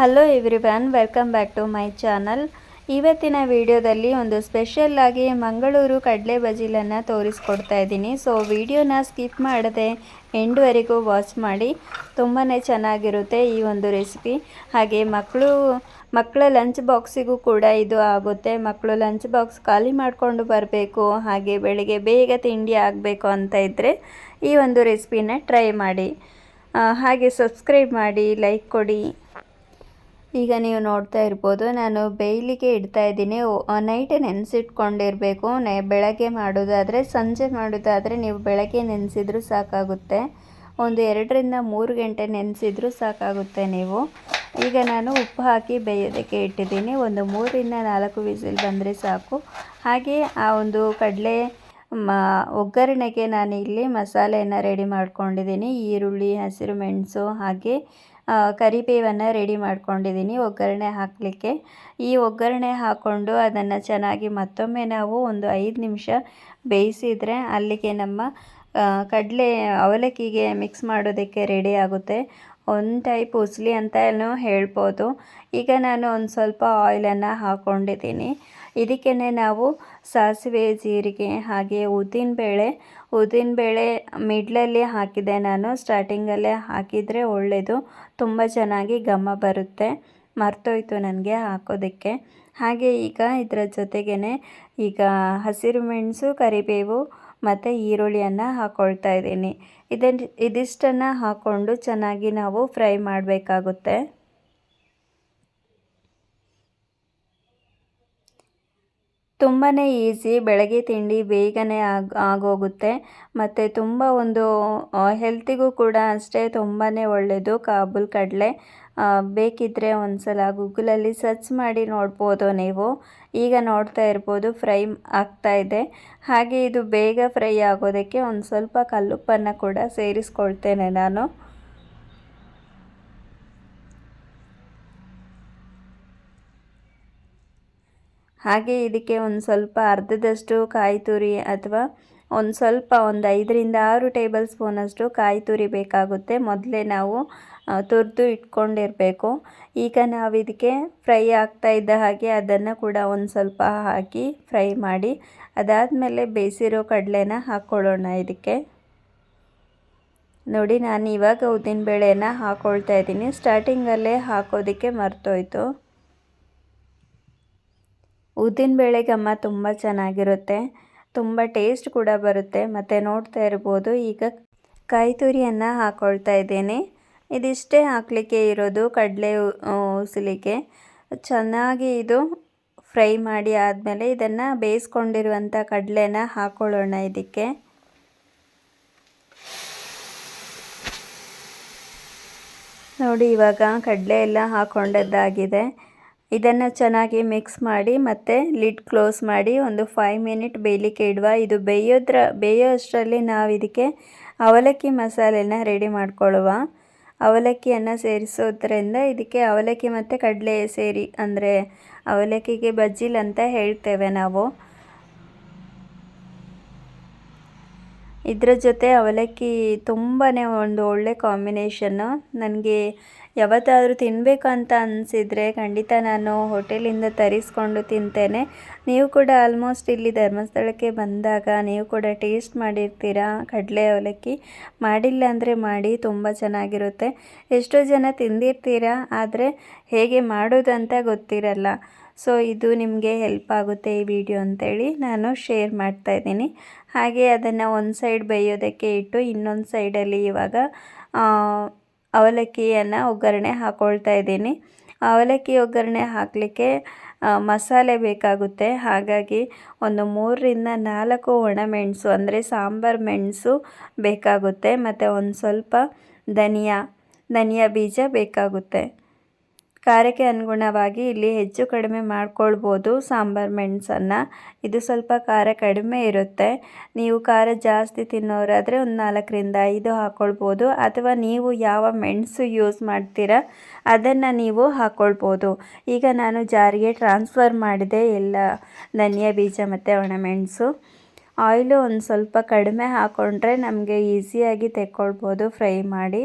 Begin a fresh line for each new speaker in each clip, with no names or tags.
Hello everyone welcome back to my channel ಇವತ್ತಿನ ವಿಡಿಯೋದಲ್ಲಿ ಒಂದು ಸ್ಪೆಷಲ್ ಆಗಿ ಮಂಗಳೂರು ಕಡಲೆ ಬಜಿಲನ್ನು ತೋರಿಸ್ಕೊಡ್ತಾ ಇದ್ದೀನಿ. ಸೊ ವಿಡಿಯೋನ ಸ್ಕಿಪ್ ಮಾಡದೆ ಎಂಡ್ವರೆಗೂ ವಾಚ್ ಮಾಡಿ. ತುಂಬಾ ಚೆನ್ನಾಗಿರುತ್ತೆ ಈ ಒಂದು ರೆಸಿಪಿ ಹಾಗೆ ಮಕ್ಕಳು ಮಕ್ಕಳ ಲಂಚ್ ಬಾಕ್ಸಿಗೂ ಕೂಡ ಇದು ಆಗುತ್ತೆ. ಮಕ್ಕಳು ಲಂಚ್ ಬಾಕ್ಸ್ ಖಾಲಿ ಮಾಡಿಕೊಂಡು ಬರಬೇಕು. ಹಾಗೆ ಬೆಳಿಗ್ಗೆ ಬೇಗ ತಿಂಡಿ ಆಗಬೇಕು ಅಂತ ಇದ್ದರೆ ಈ ಒಂದು ರೆಸಿಪಿನ ಟ್ರೈ ಮಾಡಿ. ಹಾಗೆ ಸಬ್ಸ್ಕ್ರೈಬ್ ಮಾಡಿ ಲೈಕ್ ಕೊಡಿ. ಈಗ ನೀವು ನೋಡ್ತಾ ಇರ್ಬೋದು, ನಾನು ಬೇಯಲಿಕ್ಕೆ ಇಡ್ತಾ ಇದ್ದೀನಿ. ನೈಟ್ ನೆನೆಸಿಟ್ಕೊಂಡಿರಬೇಕು. ನೆ, ಬೆಳಗ್ಗೆ ಮಾಡೋದಾದರೆ, ಸಂಜೆ ಮಾಡೋದಾದರೆ ನೀವು ಬೆಳಗ್ಗೆ ನೆನೆಸಿದ್ರೂ ಸಾಕಾಗುತ್ತೆ. ಒಂದು ಎರಡರಿಂದ ಮೂರು ಗಂಟೆ ನೆನೆಸಿದ್ರೂ ಸಾಕಾಗುತ್ತೆ ನೀವು. ಈಗ ನಾನು ಉಪ್ಪು ಹಾಕಿ ಬೇಯೋದಕ್ಕೆ ಇಟ್ಟಿದ್ದೀನಿ. ಒಂದು ಮೂರರಿಂದ ನಾಲ್ಕು ವಿಸಿಲ್ ಬಂದರೆ ಸಾಕು. ಹಾಗೆ ಆ ಒಂದು ಕಡಲೆ, ಮ, ಒಗ್ಗರಣೆಗೆ ನಾನು ಇಲ್ಲಿ ಮಸಾಲೆಯನ್ನು ರೆಡಿ ಮಾಡ್ಕೊಂಡಿದ್ದೀನಿ. ಈರುಳ್ಳಿ, ಹಸಿರು ಮೆಣಸು ಹಾಗೆ ಕರಿಬೇವನ್ನು ರೆಡಿ ಮಾಡ್ಕೊಂಡಿದ್ದೀನಿ, ಒಗ್ಗರಣೆ ಹಾಕಲಿಕ್ಕೆ. ಈ ಒಗ್ಗರಣೆ ಹಾಕ್ಕೊಂಡು ಅದನ್ನು ಚೆನ್ನಾಗಿ ಮತ್ತೊಮ್ಮೆ ನಾವು ಒಂದು ಐದು ನಿಮಿಷ ಬೇಯಿಸಿದರೆ ಅಲ್ಲಿಗೆ ನಮ್ಮ ಕಡಲೆ ಅವಲಕ್ಕಿಗೆ ಮಿಕ್ಸ್ ಮಾಡೋದಕ್ಕೆ ರೆಡಿ ಆಗುತ್ತೆ. ಒಂದು ಟೈಪ್ ಉಸ್ಲಿ ಅಂತಲೂ ಹೇಳ್ಬೋದು. ಈಗ ನಾನು ಒಂದು ಸ್ವಲ್ಪ ಆಯಿಲನ್ನು ಹಾಕ್ಕೊಂಡಿದ್ದೀನಿ ಇದಕ್ಕೇ ನಾವು ಸಾಸಿವೆ, ಜೀರಿಗೆ ಹಾಗೆ ಉದ್ದಿನ ಬೇಳೆ ಉದ್ದಿನ ಬೇಳೆ ಮಿಡ್ಲಲ್ಲಿ ಹಾಕಿದೆ ನಾನು. ಸ್ಟಾರ್ಟಿಂಗಲ್ಲೇ ಹಾಕಿದರೆ ಒಳ್ಳೆಯದು ತುಂಬ ಚೆನ್ನಾಗಿ ಘಮ ಬರುತ್ತೆ. ಮರ್ತೋಯ್ತು ನನಗೆ ಹಾಕೋದಕ್ಕೆ. ಹಾಗೆ ಈಗ ಇದರ ಜೊತೆಗೇ ಈಗ ಹಸಿರು ಮೆಣಸು, ಕರಿಬೇವು ಮತ್ತು ಈರುಳ್ಳಿಯನ್ನು ಹಾಕ್ಕೊಳ್ತಾ ಇದ್ದೀನಿ. ಇದನ್ನು ಇದಿಷ್ಟನ್ನು ಹಾಕ್ಕೊಂಡು ಚೆನ್ನಾಗಿ ನಾವು ಫ್ರೈ ಮಾಡಬೇಕಾಗುತ್ತೆ. ತುಂಬಾ ಈಸಿ, ಬೆಳಗ್ಗೆ ತಿಂಡಿ ಬೇಗನೆ ಆಗ, ಆಗೋಗುತ್ತೆ. ಮತ್ತು ತುಂಬ ಒಂದು ಹೆಲ್ತಿಗೂ ಕೂಡ ಅಷ್ಟೇ ತುಂಬಾ ಒಳ್ಳೆಯದು ಕಾಬೂಲ್ ಕಡಲೆ ಬೇಕಿದ್ದರೆ ಒಂದು ಸಲ ಗೂಗಲಲ್ಲಿ ಸರ್ಚ್ ಮಾಡಿ ನೋಡ್ಬೋದು ನೀವು. ಈಗ ನೋಡ್ತಾ ಇರ್ಬೋದು ಫ್ರೈ ಆಗ್ತಾ ಇದೆ. ಹಾಗೆ ಇದು ಬೇಗ ಫ್ರೈ ಆಗೋದಕ್ಕೆ ಒಂದು ಸ್ವಲ್ಪ ಕಲ್ಲುಪ್ಪನ್ನು ಕೂಡ ಸೇರಿಸ್ಕೊಳ್ತೇನೆ ನಾನು. ಹಾಗೆ ಇದಕ್ಕೆ ಒಂದು ಸ್ವಲ್ಪ ಅರ್ಧದಷ್ಟು ಕಾಯಿ ತುರಿ ಅಥವಾ ಒಂದು ಸ್ವಲ್ಪ ಒಂದು ಐದರಿಂದ ಆರು ಟೇಬಲ್ ಸ್ಪೂನಷ್ಟು ಕಾಯಿ ತುರಿ ಬೇಕಾಗುತ್ತೆ. ಮೊದಲೇ ನಾವು ತುರಿದು ಇಟ್ಕೊಂಡಿರಬೇಕು. ಈಗ ನಾವು ಇದಕ್ಕೆ ಫ್ರೈ ಆಗ್ತಾ ಇದ್ದ ಹಾಗೆ ಅದನ್ನು ಕೂಡ ಒಂದು ಸ್ವಲ್ಪ ಹಾಕಿ ಫ್ರೈ ಮಾಡಿ, ಅದಾದಮೇಲೆ ಬೇಯಿಸಿರೋ ಕಡಲೆನ ಹಾಕ್ಕೊಳ್ಳೋಣ ಇದಕ್ಕೆ. ನೋಡಿ, ನಾನು ಇವಾಗ ಉದ್ದಿನಬೇಳೆನ ಹಾಕ್ಕೊಳ್ತಾ ಇದ್ದೀನಿ. ಸ್ಟಾರ್ಟಿಂಗಲ್ಲೇ ಹಾಕೋದಕ್ಕೆ ಮರ್ತೋಯ್ತು. ಉದ್ದಿನಬೇಳೆ ಘಮ ತುಂಬ ಚೆನ್ನಾಗಿರುತ್ತೆ. ತುಂಬ ಟೇಸ್ಟ್ ಕೂಡ ಬರುತ್ತೆ. ಮತ್ತು ನೋಡ್ತಾ ಇರ್ಬೋದು, ಈಗ ಕಾಯಿ ತುರಿಯನ್ನು ಹಾಕ್ಕೊಳ್ತಾ ಇದ್ದೀನಿ. ಇದಿಷ್ಟೇ ಹಾಕಲಿಕ್ಕೆ ಇರೋದು ಕಡಲೆ ಉಸಲಿಗೆ. ಚೆನ್ನಾಗಿ ಇದು ಫ್ರೈ ಮಾಡಿ ಆದಮೇಲೆ ಇದನ್ನು ಬೇಯಿಸ್ಕೊಂಡಿರುವಂಥ ಕಡಲೆನ ಹಾಕ್ಕೊಳ್ಳೋಣ ಇದಕ್ಕೆ. ನೋಡಿ, ಇವಾಗ ಕಡಲೆ ಎಲ್ಲ ಹಾಕ್ಕೊಂಡದ್ದಾಗಿದೆ ಇದನ್ನು ಚೆನ್ನಾಗಿ ಮಿಕ್ಸ್ ಮಾಡಿ ಮತ್ತು ಲಿಡ್ ಕ್ಲೋಸ್ ಮಾಡಿ ಒಂದು ಫೈವ್ ಮಿನಿಟ್ ಬೇಯಲಿಕ್ಕೆ ಇಡುವ. ಇದು ಬೇಯೋದ್ರ ಬೇಯೋ ಅಷ್ಟರಲ್ಲಿ ನಾವು ಇದಕ್ಕೆ ಅವಲಕ್ಕಿ ಮಸಾಲೆನ ರೆಡಿ ಮಾಡ್ಕೊಳ್ಳುವ ಅವಲಕ್ಕಿಯನ್ನು ಸೇರಿಸೋದ್ರಿಂದ ಇದಕ್ಕೆ ಅವಲಕ್ಕಿ ಮತ್ತು ಕಡಲೆ ಸೇರಿ, ಅಂದರೆ ಅವಲಕ್ಕಿಗೆ ಬಜ್ಜಿಲ್ ಅಂತ ಹೇಳ್ತೇವೆ ನಾವು. ಇದರ ಜೊತೆ ಅವಲಕ್ಕಿ ತುಂಬಾ ಒಂದು ಒಳ್ಳೆ ಕಾಂಬಿನೇಷನ್ನು ನನಗೆ ಯಾವತ್ತಾದರೂ ತಿನ್ನಬೇಕು ಅಂತ ಅನಿಸಿದರೆ ಖಂಡಿತ ನಾನು ಹೋಟೆಲಿಂದ ತರಿಸ್ಕೊಂಡು ತಿಂತೇನೆ. ನೀವು ಕೂಡ ಆಲ್ಮೋಸ್ಟ್ ಇಲ್ಲಿ ಧರ್ಮಸ್ಥಳಕ್ಕೆ ಬಂದಾಗ ನೀವು ಕೂಡ ಟೇಸ್ಟ್ ಮಾಡಿರ್ತೀರಾ? ಕಡಲೆ ಅವಲಕ್ಕಿ? ಮಾಡಿಲ್ಲ ಅಂದರೆ ಮಾಡಿ, ತುಂಬ ಚೆನ್ನಾಗಿರುತ್ತೆ. ಎಷ್ಟೋ ಜನ ತಿಂದಿರ್ತೀರ? ಆದರೆ ಹೇಗೆ ಮಾಡೋದು ಅಂತ ಗೊತ್ತಿರಲ್ಲ. ಸೊ ಇದು ನಿಮಗೆ ಹೆಲ್ಪ್ ಆಗುತ್ತೆ ಈ ವಿಡಿಯೋ ಅಂತೇಳಿ ನಾನು ಶೇರ್ ಮಾಡ್ತಾ ಇದ್ದೀನಿ. ಹಾಗೆ ಅದನ್ನು ಒಂದು ಸೈಡ್ ಬೇಯೋದಕ್ಕೆ ಇಟ್ಟು ಇನ್ನೊಂದು ಸೈಡಲ್ಲಿ ಇವಾಗ ಅವಲಕ್ಕಿಯನ್ನು ಒಗ್ಗರಣೆ ಹಾಕ್ಕೊಳ್ತಾ ಇದ್ದೀನಿ. ಅವಲಕ್ಕಿ ಒಗ್ಗರಣೆ ಹಾಕಲಿಕ್ಕೆ ಮಸಾಲೆ ಬೇಕಾಗುತ್ತೆ. ಹಾಗಾಗಿ ಒಂದು ಮೂರರಿಂದ ನಾಲ್ಕು ಒಣಮೆಣಸು ಅಂದರೆ ಸಾಂಬಾರು ಮೆಣಸು ಬೇಕಾಗುತ್ತೆ. ಮತ್ತು ಒಂದು ಸ್ವಲ್ಪ ಧನಿಯಾ ಧನಿಯಾ ಬೀಜ ಬೇಕಾಗುತ್ತೆ. ಖಾರಕ್ಕೆ ಅನುಗುಣವಾಗಿ ಇಲ್ಲಿ ಹೆಚ್ಚು ಕಡಿಮೆ ಮಾಡ್ಕೊಳ್ಬೋದು ಸಾಂಬಾರು ಮೆಣಸನ್ನು. ಇದು ಸ್ವಲ್ಪ ಖಾರ ಕಡಿಮೆ ಇರುತ್ತೆ. ನೀವು ಖಾರ ಜಾಸ್ತಿ ತಿನ್ನೋರಾದರೆ ಒಂದು ನಾಲ್ಕರಿಂದ ಐದು ಹಾಕ್ಕೊಳ್ಬೋದು ಅಥವಾ ನೀವು ಯಾವ ಮೆಣಸು ಯೂಸ್ ಮಾಡ್ತೀರಾ, ಅದನ್ನು ನೀವು ಹಾಕ್ಕೊಳ್ಬೋದು ಈಗ ನಾನು ಜಾರಿಗೆ ಟ್ರಾನ್ಸ್ಫರ್ ಮಾಡಿದೆ ಎಲ್ಲ ಧನಿಯಾ ಬೀಜ ಮತ್ತು ಒಣಮೆಣಸು ಆಯಿಲು ಒಂದು ಸ್ವಲ್ಪ ಕಡಿಮೆ ಹಾಕ್ಕೊಂಡ್ರೆ ನಮಗೆ ಈಸಿಯಾಗಿ ತೆಕ್ಕೊಳ್ಬೋದು ಫ್ರೈ ಮಾಡಿ.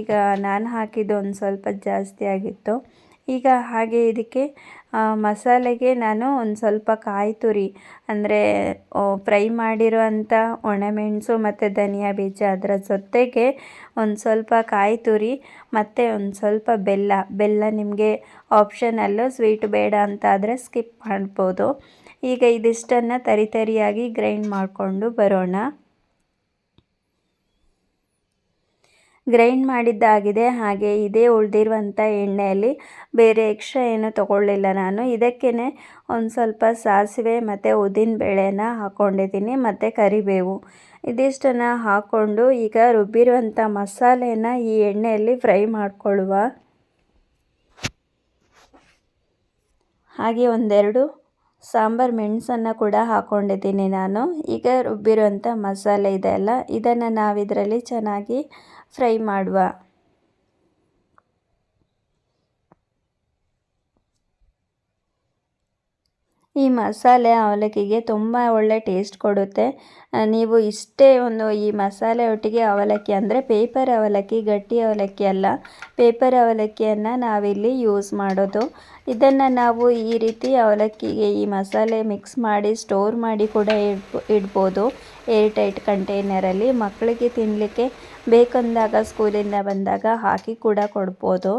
ಈಗ ನಾನು ಹಾಕಿದ್ದು ಒಂದು ಸ್ವಲ್ಪ ಜಾಸ್ತಿ ಆಗಿತ್ತು. ಈಗ ಹಾಗೆ ಇದಕ್ಕೆ ಮಸಾಲೆಗೆ ನಾನು ಒಂದು ಸ್ವಲ್ಪ ಕಾಯಿ ತುರಿ, ಅಂದರೆ ಫ್ರೈ ಮಾಡಿರುವಂಥ ಒಣಮೆಣಸು ಮತ್ತು ಧನಿಯಾ ಬೀಜ ಅದರ ಜೊತೆಗೆ ಒಂದು ಸ್ವಲ್ಪ ಕಾಯಿ ತುರಿ ಮತ್ತು ಒಂದು ಸ್ವಲ್ಪ ಬೆಲ್ಲ. ಬೆಲ್ಲ ನಿಮಗೆ ಆಪ್ಷನಲ್ಲು ಸ್ವೀಟ್ ಬೇಡ ಅಂತ ಆದರೆ ಸ್ಕಿಪ್ ಮಾಡ್ಬೋದು. ಈಗ ಇದಿಷ್ಟನ್ನು ತರಿ ತರಿಯಾಗಿ ಗ್ರೈಂಡ್ ಮಾಡಿಕೊಂಡು ಬರೋಣ. ಗ್ರೈಂಡ್ ಮಾಡಿದ್ದಾಗಿದೆ, ಹಾಗೆ ಇದೇ ಉಳಿದಿರುವಂಥ ಎಣ್ಣೆಯಲ್ಲಿ ಬೇರೆ ಎಕ್ಸ್ಟ್ರಾ ಏನು ತೊಗೊಳ್ಳಿಲ್ಲ ನಾನು. ಇದಕ್ಕೇ ಒಂದು ಸ್ವಲ್ಪ ಸಾಸಿವೆ ಮತ್ತು ಉದ್ದಿನ ಬೇಳೆನ ಹಾಕ್ಕೊಂಡಿದ್ದೀನಿ ಮತ್ತು ಕರಿಬೇವು. ಇದಿಷ್ಟನ್ನು ಹಾಕ್ಕೊಂಡು ಈಗ ರುಬ್ಬಿರುವಂಥ ಮಸಾಲೆನ ಈ ಎಣ್ಣೆಯಲ್ಲಿ ಫ್ರೈ ಮಾಡಿಕೊಳ್ಳುವ. ಹಾಗೆ ಒಂದೆರಡು ಸಾಂಬಾರು ಮೆಣಸನ್ನು ಕೂಡ ಹಾಕ್ಕೊಂಡಿದ್ದೀನಿ ನಾನು. ಈಗ ರುಬ್ಬಿರುವಂಥ ಮಸಾಲೆ ಇದೆ ಅಲ್ಲ, ಇದನ್ನು ನಾವಿದರಲ್ಲಿ ಚೆನ್ನಾಗಿ ಫ್ರೈ ಮಾಡುವ. ಈ ಮಸಾಲೆ ಅವಲಕ್ಕಿಗೆ ತುಂಬ ಒಳ್ಳೆ ಟೇಸ್ಟ್ ಕೊಡುತ್ತೆ. ನೀವು ಇಷ್ಟೇ ಒಂದು ಈ ಮಸಾಲೆ ಒಟ್ಟಿಗೆ ಅವಲಕ್ಕಿ ಅಂದರೆ ಪೇಪರ್ ಅವಲಕ್ಕಿ, ಗಟ್ಟಿ ಅವಲಕ್ಕಿ ಅಲ್ಲ ಪೇಪರ್ ಅವಲಕ್ಕಿಯನ್ನು ನಾವಿಲ್ಲಿ ಯೂಸ್ ಮಾಡೋದು. ಇದನ್ನು ನಾವು ಈ ರೀತಿ ಅವಲಕ್ಕಿಗೆ ಈ ಮಸಾಲೆ ಮಿಕ್ಸ್ ಮಾಡಿ ಸ್ಟೋರ್ ಮಾಡಿ ಕೂಡ ಇಡ್ಬೋದು. ಏರ್ ಟೈಟ್ ಕಂಟೈನರಲ್ಲಿ ಮಕ್ಕಳಿಗೆ ತಿನ್ನಲಿಕ್ಕೆ ಬೇಕಂದಾಗ ಸ್ಕೂಲಿಂದ ಬಂದಾಗ ಹಾಕಿ ಕೂಡ ಕೊಡ್ಬೋದು.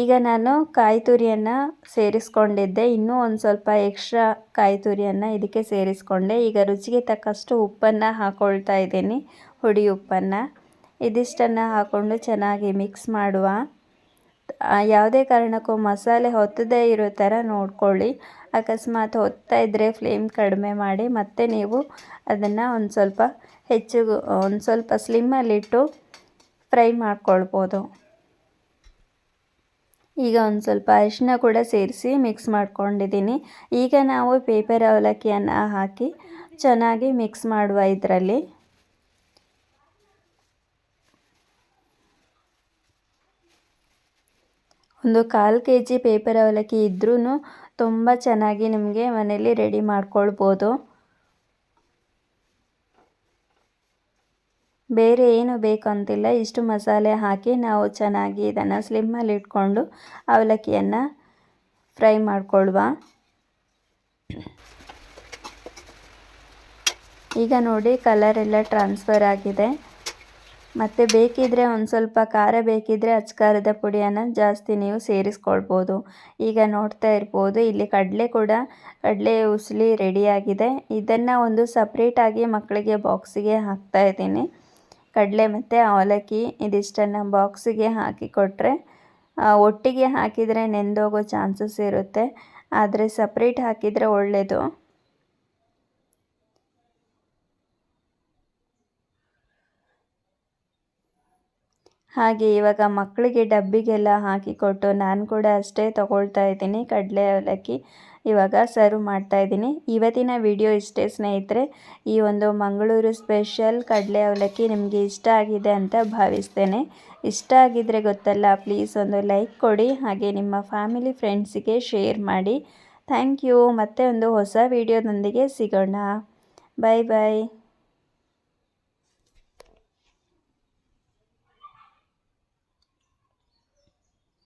ಈಗ ನಾನು ಕಾಯಿ ತುರಿಯನ್ನು ಸೇರಿಸ್ಕೊಂಡಿದ್ದೆ. ಇನ್ನೂ ಒಂದು ಸ್ವಲ್ಪ ಎಕ್ಸ್ಟ್ರಾ ಕಾಯಿ ತುರಿಯನ್ನು ಇದಕ್ಕೆ ಸೇರಿಸ್ಕೊಂಡೆ. ಈಗ ರುಚಿಗೆ ತಕ್ಕಷ್ಟು ಉಪ್ಪನ್ನು ಹಾಕ್ಕೊಳ್ತಾ ಇದ್ದೀನಿ. ಹುಡಿ ಉಪ್ಪನ್ನು. ಇದಿಷ್ಟನ್ನು ಹಾಕ್ಕೊಂಡು ಚೆನ್ನಾಗಿ ಮಿಕ್ಸ್ ಮಾಡುವ. ಯಾವುದೇ ಕಾರಣಕ್ಕೂ ಮಸಾಲೆ ಹೊತ್ತದೇ ಇರೋ ಥರ ನೋಡ್ಕೊಳ್ಳಿ. ಅಕಸ್ಮಾತ್ ಹೊತ್ತಾ ಇದ್ದರೆ ಫ್ಲೇಮ್ ಕಡಿಮೆ ಮಾಡಿ ಮತ್ತೆ ನೀವು ಅದನ್ನು ಒಂದು ಸ್ವಲ್ಪ ಹೆಚ್ಚು, ಒಂದು ಸ್ವಲ್ಪ ಸ್ಲಿಮ್ಮಲ್ಲಿಟ್ಟು ಫ್ರೈ ಮಾಡ್ಕೊಳ್ಬೋದು. ಈಗ ಒಂದು ಸ್ವಲ್ಪ ಅರಿಶಿನ ಕೂಡ ಸೇರಿಸಿ ಮಿಕ್ಸ್ ಮಾಡ್ಕೊಂಡಿದ್ದೀನಿ. ಈಗ ನಾವು ಪೇಪರ್ ಅವಲಕ್ಕಿಯನ್ನು ಹಾಕಿ ಚೆನ್ನಾಗಿ ಮಿಕ್ಸ್ ಮಾಡುವ ಇದರಲ್ಲಿ. ಒಂದು ಕಾಲು ಕೆ ಜಿ ಪೇಪರ್ ಅವಲಕ್ಕಿ ಇದ್ರೂ ತುಂಬ ಚೆನ್ನಾಗಿ ನಿಮಗೆ ಮನೇಲಿ ರೆಡಿ ಮಾಡ್ಕೊಳ್ಬೋದು. ಬೇರೆ ಏನು ಬೇಕು ಅಂತಿಲ್ಲ ಇಷ್ಟು ಮಸಾಲೆ ಹಾಕಿ ನಾವು ಚೆನ್ನಾಗಿ ಇದನ್ನು ಸ್ಲಿಮ್ಮಲ್ಲಿ ಇಟ್ಕೊಂಡು ಅವಲಕ್ಕಿಯನ್ನು ಫ್ರೈ ಮಾಡಿಕೊಳ್ಳುವ ಈಗ ನೋಡಿ ಕಲರ್ ಎಲ್ಲ ಟ್ರಾನ್ಸ್ಫರ್ ಆಗಿದೆ. ಮತ್ತು ಬೇಕಿದ್ದರೆ ಒಂದು ಸ್ವಲ್ಪ ಖಾರ ಬೇಕಿದ್ದರೆ ಅಚ್ಕಾರದ ಪುಡಿಯನ್ನು ಜಾಸ್ತಿ ನೀವು ಸೇರಿಸ್ಕೊಳ್ಬೋದು. ಈಗ ನೋಡ್ತಾ ಇರ್ಬೋದು, ಇಲ್ಲಿ ಕಡಲೆ ಕೂಡ, ಕಡಲೆ ಉಸಲಿ ರೆಡಿಯಾಗಿದೆ ಇದನ್ನು ಒಂದು ಸಪ್ರೇಟಾಗಿ ಮಕ್ಕಳಿಗೆ ಬಾಕ್ಸಿಗೆ ಹಾಕ್ತಾ ಇದ್ದೀನಿ. ಕಡಲೆ ಮತ್ತು ಅವಲಕ್ಕಿ ಇದಿಷ್ಟನ್ನು ಬಾಕ್ಸಿಗೆ ಹಾಕಿ ಕೊಟ್ಟರೆ ಒಟ್ಟಿಗೆ ಹಾಕಿದರೆ ನೆಂದೋಗೋ ಚಾನ್ಸಸ್ ಇರುತ್ತೆ. ಆದರೆ ಸಪ್ರೇಟ್ ಹಾಕಿದರೆ ಒಳ್ಳೆಯದು ಹಾಗೆ ಇವಾಗ ಮಕ್ಕಳಿಗೆ ಡಬ್ಬಿಗೆಲ್ಲ ಹಾಕಿಕೊಟ್ಟು ನಾನು ಕೂಡ ಅಷ್ಟೇ ತಗೊಳ್ತಾ ಇದ್ದೀನಿ ಕಡಲೆ ಅವಲಕ್ಕಿ. ಇವಾಗ ಸರ್ವ್ ಮಾಡ್ತಾ ಇದ್ದೀನಿ. ಇವತ್ತಿನ ವಿಡಿಯೋ ಇಷ್ಟೇ ಸ್ನೇಹಿತರೆ, ಈ ಒಂದು ಮಂಗಳೂರು ಸ್ಪೆಷಲ್ ಕಡಲೆ ಅವಲಕ್ಕಿ ನಿಮಗೆ ಇಷ್ಟ ಆಗಿದೆ ಅಂತ ಭಾವಿಸ್ತೇನೆ. ಇಷ್ಟ ಆಗಿದ್ರೆ ಗೊತ್ತಲ್ಲ ಪ್ಲೀಸ್ ಒಂದು ಲೈಕ್ ಕೊಡಿ, ಹಾಗೆ ನಿಮ್ಮ ಫ್ಯಾಮಿಲಿ ಫ್ರೆಂಡ್ಸಿಗೆ ಶೇರ್ ಮಾಡಿ. ಥ್ಯಾಂಕ್ ಯು ಮತ್ತೆ ಒಂದು ಹೊಸ ವಿಡಿಯೋದೊಂದಿಗೆ ಸಿಗೋಣ. ಬಾಯ್ ಬಾಯ್